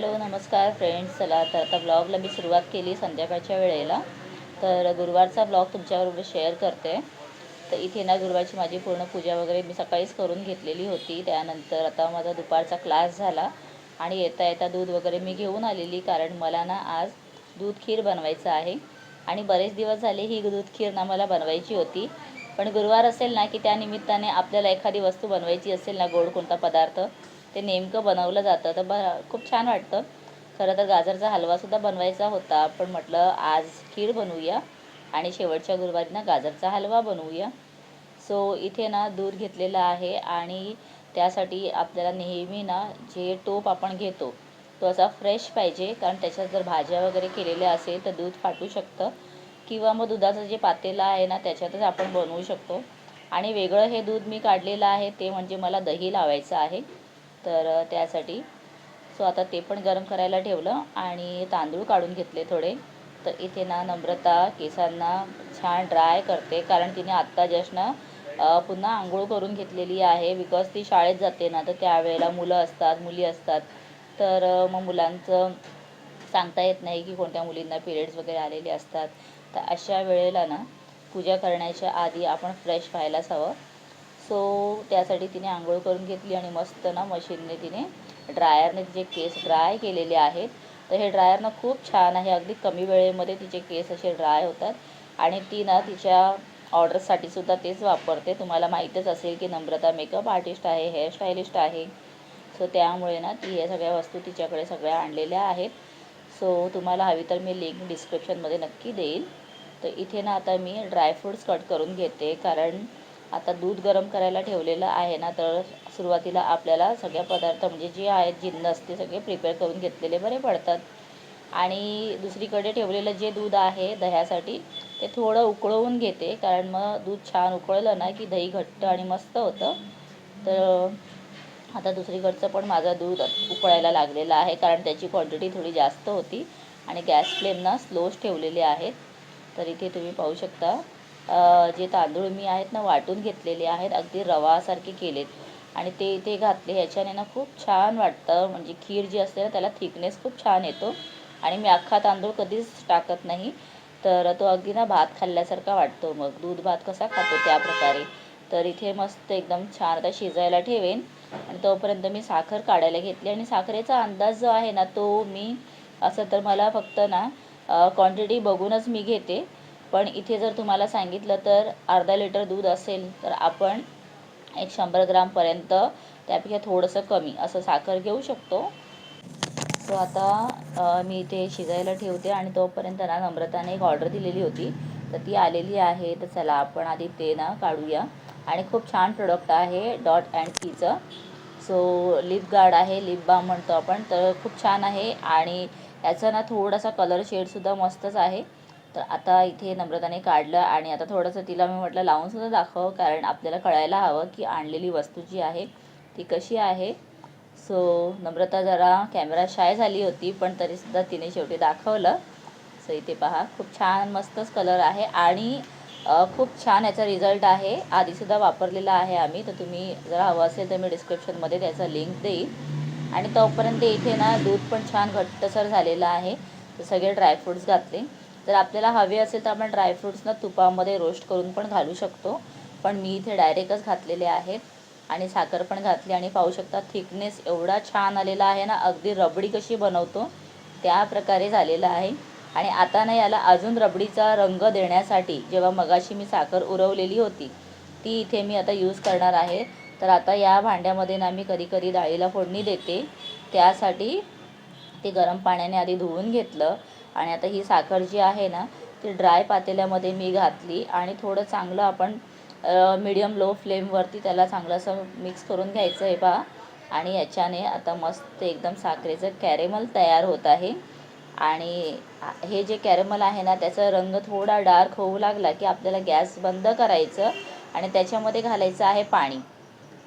Hello नमस्कार friends. चला तर आता ब्लॉगला मी सुरुवात केली संध्याकाळच्या वेळेला. तर गुरुवारचा ब्लॉग तुमच्याबरोबर शेअर करते. तर इथे ना गुरुवारची माझी पूर्ण पूजा वगैरे मी सकाळीच करून घेतलेली होती. त्यानंतर आता माझा दुपारचा क्लास झाला आणि येता येता दूध वगैरे मी घेऊन आलेली कारण मला ना आज दूध खीर बनवायचं आहे. आणि बरेच दिवस झाले ही दूध खीर ना मला बनवायची होती. पण गुरुवार असेल ना की त्यानिमित्ताने आपल्याला एखादी वस्तू बनवायची असेल ना गोड कोणता पदार्थ ते नेमकं बनवलं जातं. तर ब खूप छान वाटतं. खरं तर गाजरचा हलवासुद्धा बनवायचा होता. पण म्हटलं आज खीर बनवूया आणि शेवटच्या गुरुवारी ना गाजरचा हलवा बनवूया. सो इथे ना दूध घेतलेलं आहे आणि त्यासाठी आपल्याला नेहमी ना जे टोप आपण घेतो तो असा फ्रेश पाहिजे. कारण त्याच्यात जर भाज्या वगैरे केलेल्या असेल तर दूध फाटू शकतं. किंवा मग दुधाचं जे पातेलं आहे ना त्याच्यातच आपण बनवू शकतो. आणि वेगळं हे दूध मी काढलेलं आहे ते म्हणजे मला दही लावायचं आहे. तर त्यासाठी. सो आता ते पण गरम करायला ठेवलं आणि तांदूळ काढून घेतले थोडे. तर इथे ना नम्रता केसांना छान ड्राय करते. कारण तिने आत्ता जस्ट ना पुन्हा आंघोळ करून घेतलेली आहे. बिकॉज ती शाळेत जाते ना तर त्यावेळेला मुलं असतात मुली असतात. तर मग मुलांचं सांगता येत नाही की कोणत्या मुलींना पिरियड्स वगैरे आलेले असतात. तर अशा वेळेला ना पूजा करण्याच्या आधी आपण फ्रेश व्हायलाच हवं. सो त्यासाठी तिने आंघोळ करून घेतली आणि मस्त ना मशीनने तिने ड्रायरने तिचे केस ड्राय केलेले आहेत. तर हे ड्रायरनं खूप छान आहे. अगदी कमी वेळेमध्ये तिचे केस असे ड्राय होतात. आणि ती ना तिच्या ऑर्डरसाठी सुद्धा तेच वापरते. तुम्हाला माहीतच असेल की नम्रता मेकअप आर्टिस्ट आहे हेअरस्टायलिस्ट आहे. सो त्यामुळे ना ती ह्या सगळ्या वस्तू तिच्याकडे सगळ्या आणलेल्या आहेत. सो तुम्हाला हवी तर मी लिंक डिस्क्रिप्शनमध्ये नक्की देईल. तर इथे ना आता मी ड्रायफ्रूट्स कट करून घेते. कारण आता दूध गरम करायला ठेवलेलं आहे ना तर सुरुवातीला आपल्याला सगळ्या पदार्थ म्हणजे जे आहेत जिन्नस ते सगळे प्रिपेअर करून घेतलेले बरे पडतात. आणि दुसरीकडे ठेवलेलं जे दूध आहे दह्यासाठी ते थोडं उकळवून घेते. कारण मग दूध छान उकळलं ना की दही घट्ट आणि मस्त होतं. तर आता दुसरीकडचं पण माझं दूध उकळायला लागलेलं आहे कारण त्याची क्वांटिटी थोडी जास्त होती. आणि गॅस फ्लेमना स्लोच ठेवलेले आहेत. तर इथे तुम्ही पाहू शकता. जे तांदूळ मी आहेत ना वाटून घेतलेले आहेत अगदी रवासारखे केलेत. आणि ते इथे घातले ह्याच्याने ना खूप छान वाटतं. म्हणजे खीर जी असते ना त्याला थिकनेस खूप छान येतो. आणि मी अख्खा तांदूळ कधीच टाकत नाही. तर तो अगदी ना भात खाल्ल्यासारखा वाटतो. मग दूध भात कसा खातो त्या प्रकारे. तर इथे मस्त एकदम छान आता शिजायला ठेवेन. आणि तोपर्यंत मी साखर काढायला घेतली. आणि साखरेचा अंदाज जो आहे ना तो मी असं तर मला फक्त ना क्वांटिटी बघूनच मी घेते. पण इथे जर तुम्हाला सांगितलं तर अर्धा लिटर दूध असेल तर आपण एक शंभर ग्रामपर्यंत त्यापेक्षा थोडंसं कमी असं साखर घेऊ शकतो. सो आता मी इथे शिजायला ठेवते आणि तोपर्यंत ना नम्रताने एक ऑर्डर दिलेली होती. तर ती आलेली आहे. तर चला आपण आधी ते ना काढूया. आणि खूप छान प्रोडक्ट आहे डॉट अँड कीचं सो लिप गार्ड आहे लिप बाम म्हणतो आपण. तर खूप छान आहे आणि याचा ना थोडासा कलर शेडसुद्धा मस्तच आहे. तर आता इथे नम्रताने काढलं आणि आता थोडंसं तिला मी म्हटलं लावूनसुद्धा दाखव कारण आपल्याला कळायला हवं की आणलेली वस्तू जी आहे ती कशी आहे. सो नम्रता जरा कॅमेरा शाय झाली होती पण तरीसुद्धा तिने शेवटी दाखवलं. सो इथे पहा खूप छान मस्तच कलर आहे आणि खूप छान याचा रिझल्ट आहे. आधीसुद्धा वापरलेला आहे आम्ही तर तुम्ही जर हवं असेल तर मी डिस्क्रिप्शनमध्ये त्याचा लिंक देईल आणि तोपर्यंत इथे ना दूध पण छान घट्टसर झालेलं आहे. तर सगळे ड्रायफ्रूट्स घातले. जर आपल्याला हवे असेल तर आपण ड्रायफ्रूट्सना तुपामध्ये रोस्ट करून पण घालू शकतो. पण मी इथे डायरेक्टच घातलेले आहेत आणि साखर पण घातली आणि पाहू शकता थिकनेस एवढा छान आलेला आहे ना अगदी रबडी कशी बनवतो त्या प्रकारे झालेला आहे. आणि आता ना याला अजून रबडीचा रंग देण्यासाठी जेव्हा मगाशी मी साखर उरवलेली होती ती इथे मी आता यूज करणार आहे. तर आता या भांड्यामध्ये ना मी कधी कधी डाळीला फोडणी देते. त्यासाठी ते गरम पाण्याने आधी धुवून घेतलं. आणि आता ही साखर जी आहे ना ती ड्राय पातेल्यामध्ये मी घातली. आणि थोडं चांगलं आपण मिडियम लो फ्लेमवरती त्याला चांगलं असं मिक्स करून घ्यायचं आहे पहा आणि याच्याने आता मस्त एकदम साखरेचं कॅरेमल तयार होत आहे. आणि हे जे कॅरेमल आहे ना त्याचा रंग थोडा डार्क होऊ लागला की आपल्याला गॅस बंद करायचं. आणि त्याच्यामध्ये घालायचं आहे पाणी.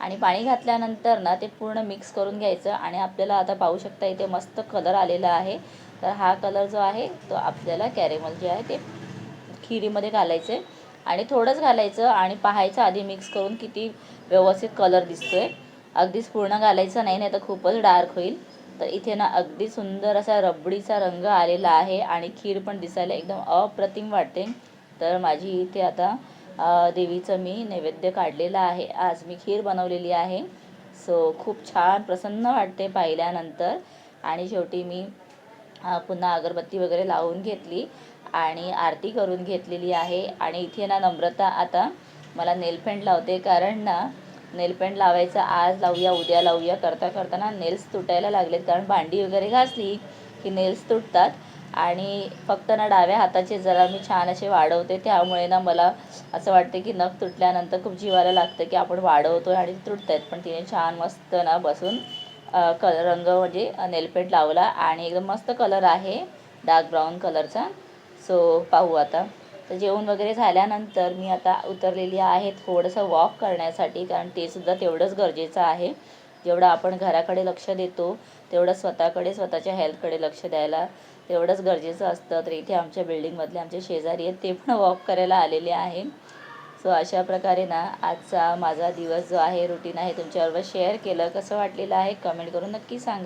आणि पाणी घातल्यानंतर ना ते पूर्ण मिक्स करून घ्यायचं आणि आपल्याला आता पाहू शकता इथे मस्त कलर आलेला आहे. तर हा कलर जो आहे तो आपल्याला कॅरेमल जे आहे ते खिरीमध्ये घालायचं आणि थोडंच घालायचं आणि पाहायचं आधी मिक्स करून किती व्यवस्थित कलर दिसतो आहे अगदीच पूर्ण घालायचं नाही नाही तर खूपच डार्क होईल. तर इथे ना अगदी सुंदर असा रबडीचा रंग आलेला आहे आणि खीर पण दिसायला एकदम अप्रतिम वाटते. तर माझी इथे आता देवीचं मी नैवेद्य काढलेलं आहे. आज मी खीर बनवलेली आहे. सो खूप छान प्रसन्न वाटते पाहिल्यानंतर. आणि शेवटी मी पुन्हा अगरबत्ती वगैरे लावून घेतली आणि आरती करून घेतलेली आहे. आणि इथे ना नम्रता आता मला नेलपेंट लावते. कारण ना नेलपेंट लावायचं आज लावूया उद्या लावूया. करता करताना नेल्स तुटायला लागलेत. कारण भांडी वगैरे घासली की नेल्स तुटतात. आणि फक्त ना डाव्या हाताचे जरा मी छान असे वाढवते त्यामुळे ना मला असं वाटते की नख तुटल्यानंतर खूप जीवाला लागतं की आपण वाढवतो आणि तुटत आहेत पण तिने छान मस्त ना बसून कल रंग म्हणजे नेलपेंट लावला आणि एकदम मस्त कलर आहे डार्क ब्राऊन कलरचा. सो पाहू आता. तर जेवण वगैरे झाल्यानंतर मी आता उतरलेली आहे थोडंसं वॉक करण्यासाठी कारण ते सुद्धा तेवढंच गरजेचं आहे. जेवढं आपण घराकडे लक्ष देतो तेवढं स्वतःकडे स्वतःच्या हेल्थकडे लक्ष द्यायला तेवढंच गरजेचं असतं. तर इथे आमच्या बिल्डिंगमधले आमचे शेजारी आहेत ते पण वॉक करायला आलेले आहे सो अशा प्रकारे ना आजचा माझा दिवस जो आहे रुटीन आहे तुमच्याबरोबर शेअर केलं. कसं वाटलेलं आहे कमेंट करून नक्की सांगा.